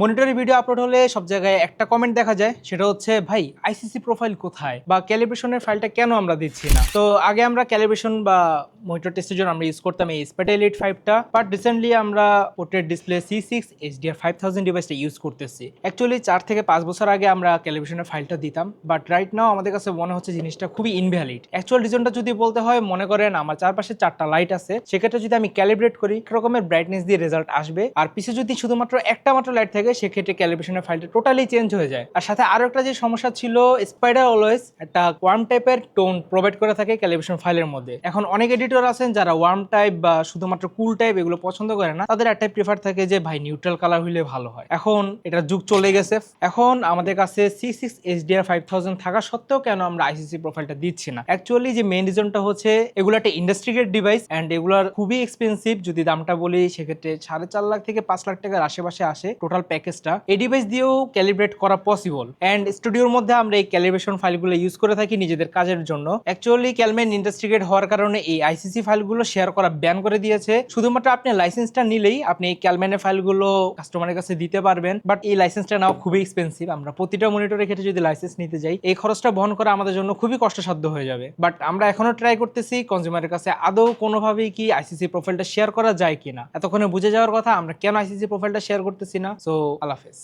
মনিটরে video upload হলে সব জায়গায় একটা কমেন্ট দেখা যায়, সেটা হচ্ছে, ভাই আইসিসি প্রোফাইল কোথায়? বা ক্যালিব্রেশনের ফাইলটা কেন আমরা দিচ্ছি না? তো আগে আমরা ক্যালিব্রেশন বা মনিটর টেস্টের জন্য আমরা ইউজ করতাম এই স্পেটা এলিট ফাইভটা বাট রিসেন্টলি আমরা portrait display C six H HDR five thousand ডিভাইসটা ইউজ করতেছি। অ্যাকচুয়ালি চার থেকে পাঁচ বছর আগে আমরা ক্যালিব্রেশনের ফাইলটা দিতাম। বাট রাইট নাও আমাদের কাছে মনে হচ্ছে জিনিসটা খুবই ইনভ্যালিড অ্যাকচুয়াল রিজনটা যদি বলতে হয়, মনে করেন আমার চারপাশে চারটা লাইট আছে। সেক্ষেত্রে যদি আমি ক্যালিব্রেট করি এক রকমের ব্রাইটনেস দিয়ে রেজাল্ট আসবে? আর পিছে যদি শুধুমাত্র একটা মাত্র লাইট থাকে, সেক্ষেত্রে ক্যালিব্রেশনের ফাইলটা টোটালি চেঞ্জ হয়ে যায়। আর সাথে আরও একটা যে সমস্যা ছিল স্পাইডার অলওয়েজ একটা কোয়ার্ম টাইপের টোন প্রোভাইড করে থাকে ক্যালিব্রেশন ফাইলের মধ্যে। এখন অনেক এডিটর আছেন যারা ওয়ার্ম টাইপ বা শুধুমাত্র কুল টাইপ এগুলো পছন্দ করে না, তাদের একটাই প্রিফার থাকে যে, ভাই নিউট্রাল কালার হইলে ভালো হয়। এখন এটা যুগ চলে গেছে। এখন আমাদের কাছে C six HDR five thousand থাকা সত্ত্বেও কেন আমরা আইসিসি প্রোফাইলটা দিচ্ছি না? অ্যাকচুয়ালি যে মেন রিজনটা হচ্ছে, এগুলো একটা ইন্ডাস্ট্রিগেট ডিভাইস অ্যান্ড এগুলোর খুবই এক্সপেন্সিভ যদি দামটা বলি, সেক্ষেত্রে সাড়ে চার লাখ থেকে পাঁচ লাখ টাকার আশেপাশে আসে টোটাল প্যাকেজটা এই ডিভাইস দিয়েও ক্যালিব্রেট করা পসিবল অ্যান্ড স্টুডিওর মধ্যে আমরা এই ক্যালিব্রেশন ফাইলগুলো ইউজ করে থাকি নিজেদের কাজের জন্য। অ্যাকচুয়ালি ক্যালমেন ইন্ডাস্ট্রিগেট হওয়ার কারণে এই আইসিসি ফাইলগুলো শেয়ার করা ব্যান করে দিয়েছে। শুধুমাত্র আপনি লাইসেন্সটা নিলেই আপনি এই ক্যালমেনের ফাইলগুলো কাস্টমারের কাছে দিতে পারবেন। বাট এই লাইসেন্সটা নাও খুবই এক্সপেন্সিভ আমরা প্রতিটা মনিটরের ক্ষেত্রে যদি লাইসেন্স নিতে যাই, এই খরচটা বহন করা আমাদের জন্য খুবই কষ্টসাধ্য হয়ে যাবে। বাট আমরা এখনও ট্রাই করতেছি কনজিউমারের কাছে আদৌ কোনোভাবেই কি আইসিসি প্রোফাইলটা শেয়ার করা যায় কিনা। এতক্ষণে বুঝে যাওয়ার কথা, আমরা কেন আইসিসি প্রোফাইলটা শেয়ার করতেছি না। সো আল্লাহ হাফেজ।